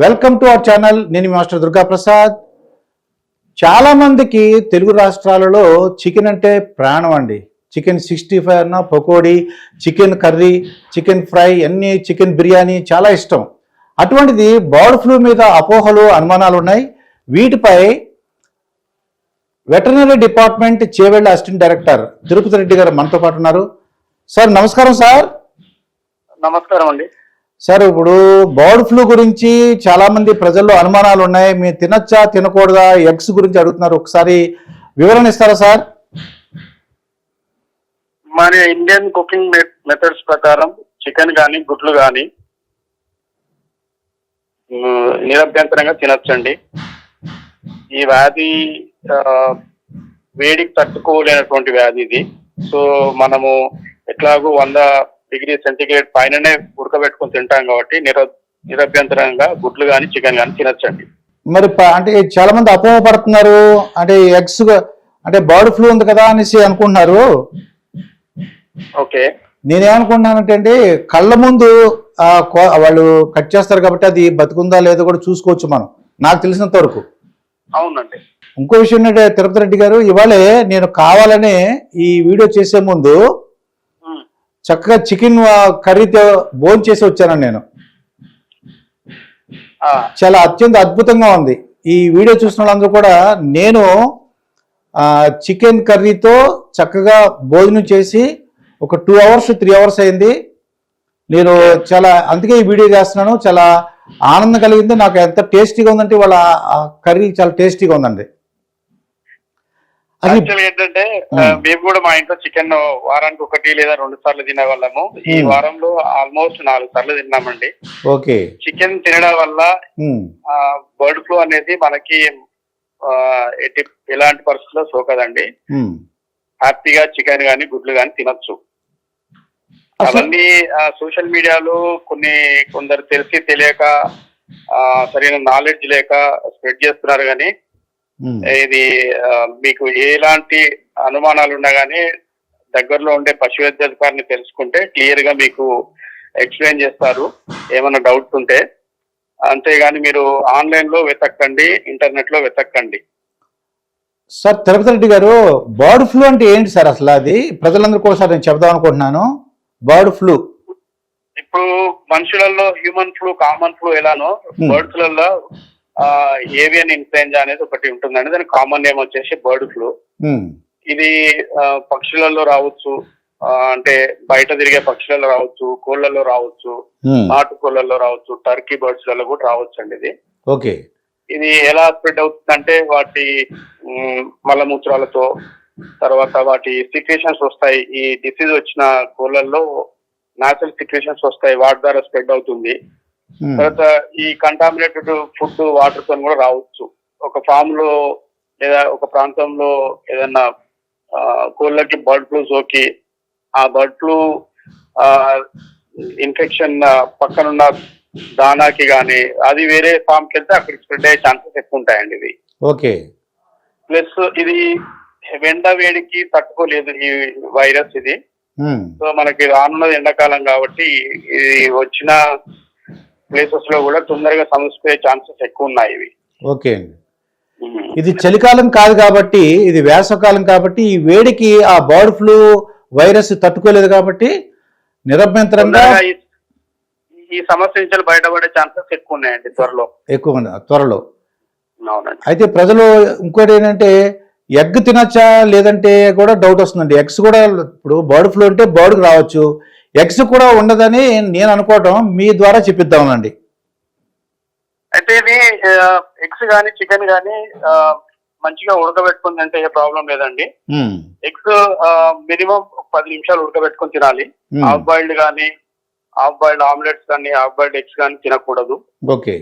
Welcome to our channel నేను master Durga Prasad చాలా మందికి తెలుగు రాష్ట్రాలలో చికెన్ అంటే ప్రాణం అండి. చికెన్ సిక్స్టీ ఫైవ్ అన్న pakodi chicken curry chicken fry అన్ని చికెన్ బిర్యానీ చాలా ఇష్టం. అటువంటిది బర్డ్ ఫ్లూ మీద అపోహలు అనుమానాలు ఉన్నాయి. వీటిపై veterinary department Chevella assistant director Tirupathi Reddy గారు మనతో పాటు ఉన్నారు. సార్ నమస్కారం సార్. నమస్కారం అండి. సార్ ఇప్పుడు బర్డ్ ఫ్లూ గురించి చాలా మంది ప్రజల్లో అనుమానాలు ఉన్నాయి. మీరు తినచ్చా తినకూడదా ఎగ్స్ గురించి అడుగుతున్నారు. ఒకసారి వివరణ ఇస్తారా సార్? మన ఇండియన్ కుకింగ్ మెథడ్స్ ప్రకారం చికెన్ కానీ గుడ్లు కానీ నిరభ్యంతరంగా తినచ్చండి. ఈ వ్యాధి వేడికి తట్టుకోలేనటువంటి వ్యాధి ఇది. సో మనము ఎట్లాగూ వంద డిగ్రీ సెంటిగ్రేడ్ పైననే ఉడకబెట్టుకొని తింటాం కాబట్టి నిర నిరభ్యంతరంగా గుడ్లు కానీ చికెన్ కానీ తినొచ్చండి. మరి అంటే చాలా మంది అపోహ పడుతున్నారు. అంటే ఎగ్స్ అంటే బర్డ్ ఫ్లూ ఉంది కదా అనేసి అనుకుంటున్నారు. ఓకే. నేనేమనుకుంటున్నానంటే అండి కళ్ళ ముందు వాళ్ళు కట్ చేస్తారు కాబట్టి అది బతుకుందా లేదో కూడా చూసుకోవచ్చు మనం. నాకు తెలిసినంత వరకు. అవునండి. ఇంకో విషయం ఏంటంటే తిరుపతి రెడ్డి గారు ఇవాళే నేను కావాలనే ఈ వీడియో చేసే ముందు. చక్కగా చికెన్ కర్రీతో భోజనం చేసి వచ్చాను నేను. చాలా అత్యంత అద్భుతంగా ఉంది. ఈ వీడియో చూసిన వాళ్ళందరూ కూడా నేను చికెన్ కర్రీతో చక్కగా భోజనం చేసి ఒక టూ అవర్స్ త్రీ అవర్స్ అయింది. నేను చాలా అందుకే ఈ వీడియో చేస్తున్నాను. చాలా ఆనందం కలిగింది. నాకు ఎంత టేస్టీగా ఉందంటే వాళ్ళ కర్రీ చాలా టేస్టీగా ఉందండి. అది యాక్చువల్ ఏంటంటే మేము కూడా మా ఇంట్లో చికెన్ వారానికి ఒకటి లేదా రెండు సార్లు తినే వాళ్ళము ఈ. వారంలో ఆల్మోస్ట్ నాలుగు సార్లు తిన్నామండి. ఓకే. చికెన్ తినడం వల్ల బర్డ్ ఫ్లూ అనేది మనకి ఎట్టి ఎలాంటి పరిస్థితుల్లో సోకదండి. హ్యాపీగా చికెన్ గాని గుడ్లు గాని తినొచ్చు. అవన్నీ సోషల్ మీడియాలో కొన్ని కొందరు తెలిసి తెలియక సరైన నాలెడ్జ్ లేక స్ప్రెడ్ చేస్తున్నారు కానీ ఇది మీకు ఎలాంటి అనుమానాలు ఉన్నా కానీ దగ్గరలో ఉండే పశు వైద్యాధికారిని తెలుసుకుంటే క్లియర్గా మీకు ఎక్స్ప్లెయిన్ చేస్తారు. ఏమైనా డౌట్స్ ఉంటే. అంతేగాని మీరు ఆన్లైన్లో వెతక్కండి ఇంటర్నెట్లో వెతక్కండి సార్ తిరుపతి రెడ్డి గారు బర్డ్ ఫ్లూ అంటే ఏంటి సార్ అసలు అది? ప్రజలందరికీ ఒకసారి నేను చెప్దాం అనుకుంటున్నాను. Bird flu. ఇప్పుడు మనుషులలో హ్యూమన్ ఫ్లూ కామన్ ఫ్లూ ఎలానో Hmm. ఏవియన్ ఇన్ఫ్లుయెంజా అనేది ఒకటి ఉంటుందండి. దాని కామన్ నేమ్ వచ్చేసి బర్డ్ ఫ్లూ ఇది పక్షులలో రావచ్చు. అంటే బయట తిరిగే పక్షులలో రావచ్చు కోళ్ళలో రావచ్చు నాటు కోళ్ళలో రావచ్చు టర్కీ బర్డ్స్లలో కూడా రావచ్చు అండి ఇది. ఓకే. ఇది ఎలా స్ప్రెడ్ అవుతుందంటే వాటి మలమూత్రాలతో తర్వాత వాటి సిక్రేషన్స్ వస్తాయి. ఈ డిసీజ్ వచ్చిన కోళ్ళలో న్యాచురల్ సిక్రేషన్స్ వస్తాయి. వాటి ద్వారా స్ప్రెడ్ అవుతుంది. తర్వాత ఈ కంటామినేటెడ్ ఫుడ్ వాటర్తో కూడా రావచ్చు. ఒక ఫామ్లో లేదా ఒక ప్రాంతంలో ఏదన్నా ఆ, కోళ్ళకి బర్డ్ ఫ్లూ సోకి ఆ బర్డ్ ఫ్లూ ఇన్ఫెక్షన్ పక్కనున్న దానాకి గాని అది వేరే ఫామ్కి వెళ్తే అక్కడికి స్ప్రెడ్ అయ్యే ఛాన్సెస్ ఎక్కువ ఉంటాయండి ఇది ఓకే. ప్లస్ ఇది ఎండ వేడికి తట్టుకోలేదు ఈ వైరస్ ఇది. ఉమ్, సో మనకి రానున్నది ఎండాకాలం కాబట్టి ఇది వచ్చిన ప్లేసెస్లో కూడా తొందరగా సమస్య ఛాన్సెస్ ఎక్కువ ఉన్నాయి ఇవి. ఓకే అండి. ఇది చలికాలం కాదు కాబట్టి ఇది వేసవకాలం కాబట్టి ఈ వేడికి ఆ బర్డ్ ఫ్లూ వైరస్ తట్టుకోలేదు కాబట్టి నిరభ్యంతరంగా ఈ- సమస్య నుంచి బయటపడే ఛాన్సెస్ ఎక్కువ ఉన్నాయండి త్వరలో. ఎక్కువ ఉంది త్వరలో. అయితే ప్రజలు ఇంకోటి ఏంటంటే ఎగ్ తినచ్చా లేదంటే కూడా డౌట్ వస్తుందండి. ఎగ్స్ కూడా ఇప్పుడు బర్డ్ ఫ్లూ అంటే బర్డ్కి రావచ్చు. ఎగ్స్ కూడా ఉండదని నేను అనుకోవటం మీ ద్వారా చెప్పిద్దామనండి అయితే ఇది ఎగ్స్ కానీ చికెన్ కానీ మంచిగా ఉడకబెట్టుకుని తింటే ఏ ప్రాబ్లం లేదండి. ఎగ్స్ మినిమం పది నిమిషాలు ఉడకబెట్టుకొని తినాలి. హాఫ్ బాయిల్డ్ కానీ హాఫ్ బాయిల్డ్ ఆమ్లెట్స్ కానీ హాఫ్ బాయిల్డ్ ఎగ్స్ కానీ తినకూడదు. ఓకే.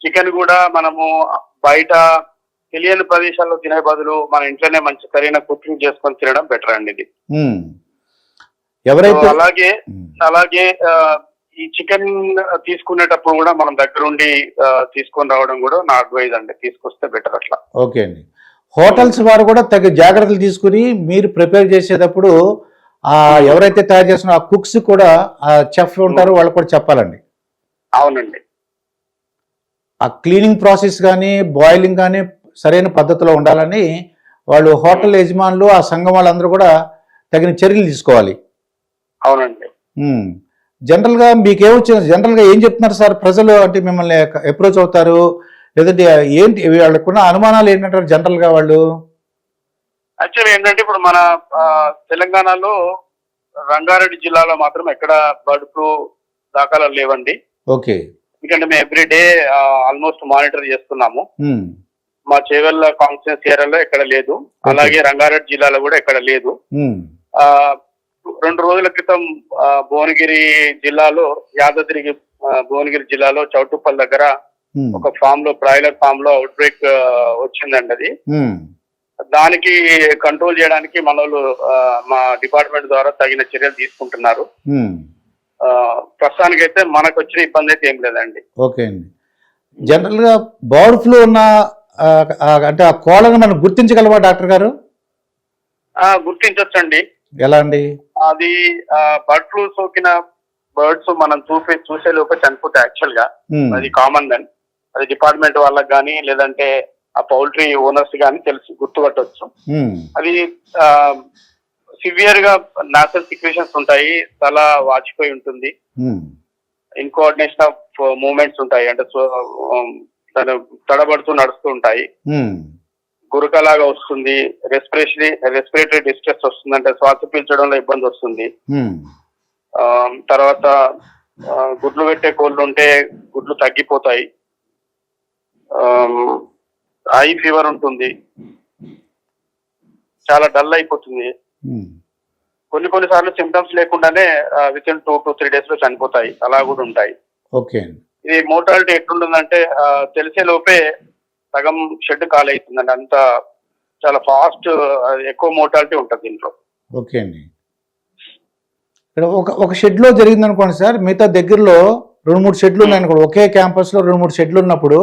చికెన్ కూడా మనము బయట తెలియని ప్రదేశాల్లో తినే బదులు మన ఇంట్లోనే మంచి సరైన కుకింగ్ చేసుకొని తినడం బెటర్ అండి ఇది. ఎవరైతే అలాగే అలాగే ఈ చికెన్ తీసుకునేటప్పుడు కూడా మనం దగ్గరుండి తీసుకొని రావడం కూడా నా అడ్వైజ్ అండి. తీసుకొస్తే బెటర్ అట్లా. ఓకే అండి. హోటల్స్ వారు కూడా తగ్గ జాగ్రత్తలు తీసుకుని మీరు ప్రిపేర్ చేసేటప్పుడు ఆ ఎవరైతే తయారు చేస్తున్న ఆ కుక్స్ కూడా ఆ చెఫ్ ఉంటారో వాళ్ళకి కూడా చెప్పాలండి. అవునండి. ఆ క్లీనింగ్ ప్రాసెస్ కానీ బాయిలింగ్ కానీ సరైన పద్ధతిలో ఉండాలని వాళ్ళు హోటల్ యజమానులు ఆ సంఘం వాళ్ళందరూ కూడా తగిన చర్యలు తీసుకోవాలి. అవునండి. ఉమ్. జనరల్గా మీకు ఏమొచ్చింది జనరల్గా ఏం చెప్తున్నారు సార్ ప్రజలు? అంటే మిమ్మల్ని అప్రోచ్ అవుతారు? లేదంటే ఏంటి వాళ్ళకున్న అనుమానాలు ఏంటంటారు జనరల్గా వాళ్ళు? యాక్చువల్లీ ఏంటంటే ఇప్పుడు మన తెలంగాణలో రంగారెడ్డి జిల్లాలో మాత్రం ఎక్కడ బర్డ్ ఫ్లూ దాఖలాలు లేవండి. ఓకే. ఎందుకంటే మేము ఎవ్రీడే ఆల్మోస్ట్ మానిటర్ చేస్తున్నాము. మా చేవెళ్ళ కాన్స్టిట్యూన్స్ ఏరియాలో ఎక్కడ లేదు. అలాగే రంగారెడ్డి జిల్లాలో కూడా ఎక్కడ లేదు. రెండు రోజుల క్రితం భువనగిరి జిల్లాలో యాదాద్రి ఆ, భువనగిరి జిల్లాలో చౌటుప్పల్ దగ్గర. ఒక ఫామ్లో బ్రాయిలర్ ఫామ్లో అవుట్ బ్రేక్ వచ్చిందండి అది. దానికి కంట్రోల్ చేయడానికి మన మా డిపార్ట్మెంట్ ద్వారా తగిన చర్యలు తీసుకుంటున్నారు. ఉమ్. ఆ, ప్రస్తుతానికైతే మనకు వచ్చిన ఇబ్బంది అయితే ఏం లేదండి. ఓకే అండి. జనరల్గా బర్డ్ ఫ్లూ ఉన్న అంటే ఆ కోళ్ళను మనం గుర్తించగలమా డాక్టర్ గారు? ఆ, గుర్తించొచ్చండి. ఎలా అండి? అది బర్డ్ ఫ్లూ సోకిన బర్డ్స్ మనం చూసే చూసే లోపే చనిపోతాయి యాక్చువల్గా ఉమ్. అది కామన్ దెన్ అది డిపార్ట్మెంట్ వాళ్ళకి కానీ లేదంటే ఆ పౌల్ట్రీ ఓనర్స్ కానీ తెలిసి గుర్తుపట్టవచ్చు ఉమ్. అది సివియర్గా నాసల్ సిక్వేషన్స్ ఉంటాయి తల వాచిపోయి ఉంటుంది. ఇన్కోఆర్డినేషన్ ఆఫ్ మూమెంట్స్ ఉంటాయి అంటే తను తడబడుతూ నడుస్తూ ఉంటాయి ఉమ్. గురకలాగా వస్తుంది రెస్పిరేటరీ రెస్పిరేటరీ డిస్ట్రెస్ వస్తుంది అంటే శ్వాస పీల్చడంలో ఇబ్బంది వస్తుంది. తర్వాత గుడ్లు పెట్టే కోళ్ళు ఉంటే గుడ్లు తగ్గిపోతాయి. ఐ ఫీవర్ ఉంటుంది. చాలా డల్ అయిపోతుంది. కొన్ని కొన్ని సార్లు సిమ్టమ్స్ లేకుండానే within two to three డేస్లో చనిపోతాయి. అలా కూడా ఉంటాయి. ఓకే. ఇది మోర్టాలిటీ ఎట్లుంటుందంటే తెలిసే లోపే సగం షెడ్ ఖాళీ అవుతుందండి. అంత చాలా ఫాస్ట్ ఎక్కువ మోర్టాలిటీ ఉంటుంది దీంట్లో. ఓకే అండి. ఇక్కడ ఒక ఒక షెడ్లో జరిగింది అనుకోండి సార్ మిగతా దగ్గరలో రెండు మూడు షెడ్లు ఉన్నాయి అనుకోండి ఒకే క్యాంపస్లో రెండు మూడు షెడ్లు ఉన్నప్పుడు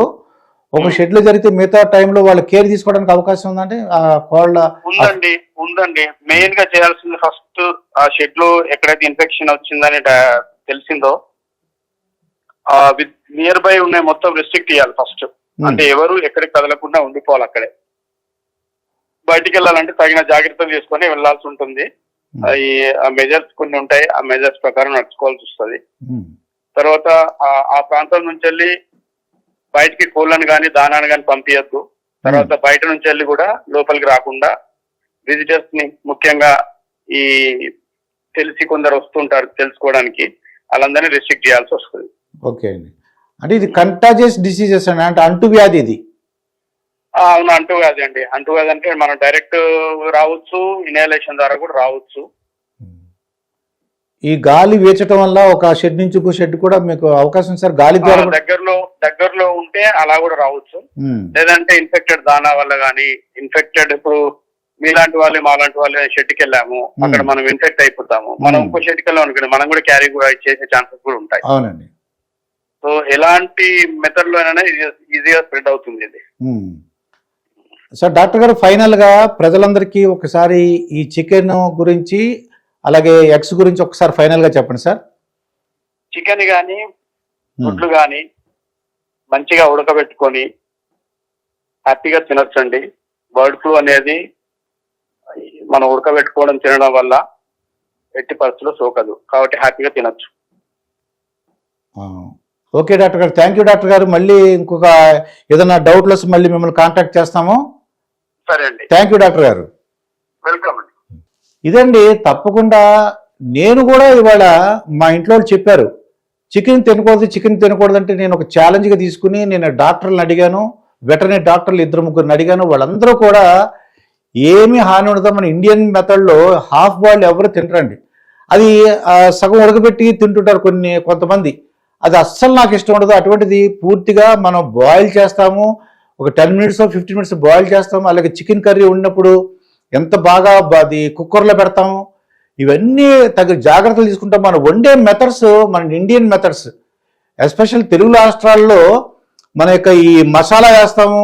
ఒక. షెడ్లో జరిగితే మిగతా టైంలో వాళ్ళు కేర్ తీసుకోవడానికి అవకాశం ఉందంటే ఆ కోళ్ళ ఉందండి ఉందండి. మెయిన్గా చేయాల్సింది ఫస్ట్ ఆ షెడ్లో ఎక్కడైతే ఇన్ఫెక్షన్ వచ్చిందని తెలిసిందో నియర్ బై ఉన్నాయి మొత్తం రెస్ట్రిక్ట్ చేయాలి ఫస్ట్ అంటే ఎవరు ఎక్కడికి కదలకుండా ఉండిపోవాలి అక్కడే. బయటికి వెళ్ళాలంటే తగిన జాగ్రత్తలు తీసుకొని వెళ్ళాల్సి ఉంటుంది. అవి ఆ మెజర్స్ కొన్ని ఉంటాయి ఆ మెజర్స్ ప్రకారం నడుచుకోవాల్సి వస్తుంది. తర్వాత ఆ- ఆ ప్రాంతం నుంచి వెళ్ళి బయటికి కోళ్ళను కానీ దానాన్ని కానీ పంపించద్దు తర్వాత బయట నుంచి వెళ్ళి కూడా లోపలికి రాకుండా విజిటర్స్ని ముఖ్యంగా ఈ తెలిసి కొందరు వస్తుంటారు తెలుసుకోవడానికి వాళ్ళందరినీ రిస్ట్రిక్ట్ చేయాల్సి వస్తుంది. ఓకే అండి. అంటే ఇది కంటాజియస్ డిసీజెస్ అండి. అంటే అంటువ్యాధి ఇది. అవును అంటూ కాదండి అంటూ కాదంటే మనం డైరెక్ట్ రావచ్చు ఇన్హలేషన్ ద్వారా కూడా రావచ్చు. ఈ గాలి వేచటం వల్ల ఒక షెడ్ నుంచి ఇంకో షెడ్ కూడా మీకు అవకాశం సార్? గాలి ద్వారా దగ్గరలో దగ్గరలో ఉంటే అలా కూడా రావచ్చు. లేదంటే ఇన్ఫెక్టెడ్ దానా వల్ల కానీ ఇన్ఫెక్టెడ్ ఇప్పుడు మీలాంటి వాళ్ళు మాలాంటి వాళ్ళు షెడ్కి వెళ్ళాము. అక్కడ మనం ఇన్ఫెక్ట్ అయిపోతాము. మనం. ఇంకో షెడ్కి వెళ్ళాం అనుకోండి మనం కూడా క్యారీ కూడా చేసే ఛాన్సెస్ కూడా ఉంటాయి. అవునండి. సో ఎలాంటి మెథడ్ లోనైనా ఈజీగా స్ప్రెడ్ అవుతుంది ఇది. సార్ డాక్టర్ గారు ఫైనల్గా ప్రజలందరికీ ఒకసారి ఈ చికెన్ గురించి అలాగే ఎగ్స్ గురించి ఒకసారి ఫైనల్గా చెప్పండి సార్ చికెన్ కానీ ఉమ్. గుడ్లు కానీ మంచిగా ఉడకబెట్టుకొని హ్యాపీగా తినొచ్చండి బర్డ్ ఫ్లూ అనేది మనం ఉడకబెట్టుకోవడం తినడం వల్ల ఎట్టి పరిస్థితుల్లో సోకదు కాబట్టి హ్యాపీగా తినొచ్చు. ఓకే డాక్టర్ గారు థ్యాంక్ యూ డాక్టర్ గారు. మళ్ళీ ఇంకొక ఏదైనా డౌట్లు వస్తే మళ్ళీ మిమ్మల్ని కాంటాక్ట్ చేస్తాము. సరే అండి. థ్యాంక్ యూ డాక్టర్ గారు. వెల్కమ్ అండి. ఇదండి తప్పకుండా నేను కూడా ఇవాళ మా ఇంట్లో వాళ్ళు చెప్పారు చికెన్ తినకూడదు చికెన్ తినకూడదు అంటే నేను ఒక ఛాలెంజ్గా తీసుకుని నేను డాక్టర్లను అడిగాను వెటర్నరీ డాక్టర్లు ఇద్దరు ముగ్గురిని అడిగాను. వాళ్ళందరూ కూడా ఏమీ హాని ఉండదు. మన ఇండియన్ మెథడ్లో హాఫ్ బాయిల్ ఎవరు తినరండి. అది సగం ఉడకబెట్టి తింటుంటారు కొన్ని కొంతమంది. అది అస్సలు నాకు ఇష్టం ఉండదు. అటువంటిది పూర్తిగా మనం బాయిల్ చేస్తాము. ఒక ten minutes fifteen minutes boil చేస్తాము. అలాగే చికెన్ కర్రీ ఉన్నప్పుడు ఎంత బాగా అది కుక్కర్లో పెడతాము. ఇవన్నీ తగిన జాగ్రత్తలు తీసుకుంటాం. మనం వండే మెథడ్స్ మన ఇండియన్ మెథడ్స్ ఎస్పెషల్ తెలుగు రాష్ట్రాల్లో మన యొక్క ఈ మసాలా వేస్తాము.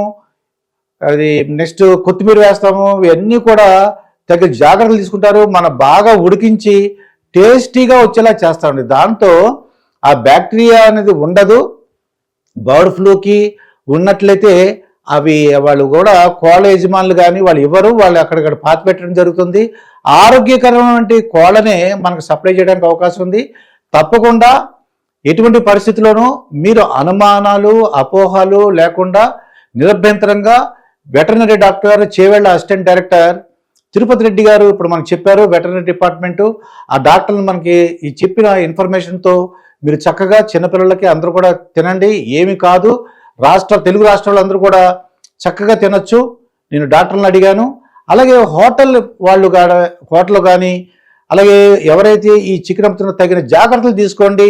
అది నెక్స్ట్ కొత్తిమీర వేస్తాము. ఇవన్నీ కూడా తగిన జాగ్రత్తలు తీసుకుంటారు. మన బాగా ఉడికించి టేస్టీగా వచ్చేలా చేస్తామండి. దాంతో ఆ బ్యాక్టీరియా అనేది ఉండదు. బర్డ్ ఫ్లూకి ఉన్నట్లయితే అవి వాళ్ళు కూడా కోళ్ళ యజమానులు కానీ వాళ్ళు ఇవ్వరు వాళ్ళు అక్కడిక్కడ పాత పెట్టడం జరుగుతుంది. ఆరోగ్యకరమైన కోళ్ళనే మనకు సప్లై చేయడానికి అవకాశం ఉంది. తప్పకుండా ఎటువంటి పరిస్థితుల్లోనూ మీరు అనుమానాలు అపోహలు లేకుండా నిరభ్యంతరంగా వెటర్నరీ డాక్టర్ గారు చేవేళ్ళ అసిస్టెంట్ డైరెక్టర్ తిరుపతి రెడ్డి గారు ఇప్పుడు మనకు చెప్పారు వెటర్నరీ డిపార్ట్మెంటు. ఆ డాక్టర్లు మనకి ఈ చెప్పిన ఇన్ఫర్మేషన్తో మీరు చక్కగా చిన్నపిల్లలకి అందరూ కూడా తినండి. ఏమి కాదు. రాష్ట్ర తెలుగు రాష్ట్రాలు అందరూ కూడా చక్కగా తినచ్చు. నేను డాక్టర్లను అడిగాను. అలాగే హోటల్ వాళ్ళు గా హోటల్ కానీ అలాగే ఎవరైతే ఈ చికెన్ అమ్ముతున్న తగిన జాగ్రత్తలు తీసుకోండి.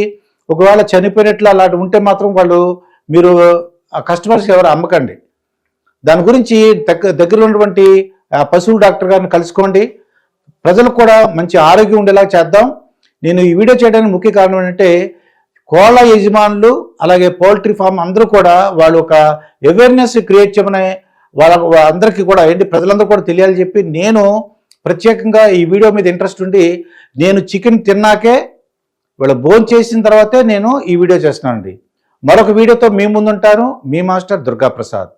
ఒకవేళ చనిపోయినట్లు అలాంటి ఉంటే మాత్రం వాళ్ళు మీరు ఆ కస్టమర్స్కి ఎవరు అమ్మకండి. దాని గురించి దగ్గర దగ్గర ఉన్నటువంటి పశువుల డాక్టర్ గారిని కలుసుకోండి. ప్రజలకు కూడా మంచి ఆరోగ్యం ఉండేలా చేద్దాం. నేను ఈ వీడియో చేయడానికి ముఖ్య కారణం ఏంటంటే కోళ్ళ యజమానులు అలాగే పౌల్ట్రీ ఫామ్ అందరూ కూడా వాళ్ళు ఒక అవేర్నెస్ క్రియేట్ చేయమని వాళ్ళ అందరికీ కూడా ఏంటి ప్రజలందరూ కూడా తెలియాలని చెప్పి నేను ప్రత్యేకంగా ఈ వీడియో మీద ఇంట్రెస్ట్ ఉండి నేను చికెన్ తిన్నాకే వీళ్ళు భోజనం చేసిన తర్వాతే నేను ఈ వీడియో చేస్తున్నానండి. మరొక వీడియోతో మీ ముందుంటాను. మీ మాస్టర్ దుర్గా ప్రసాద్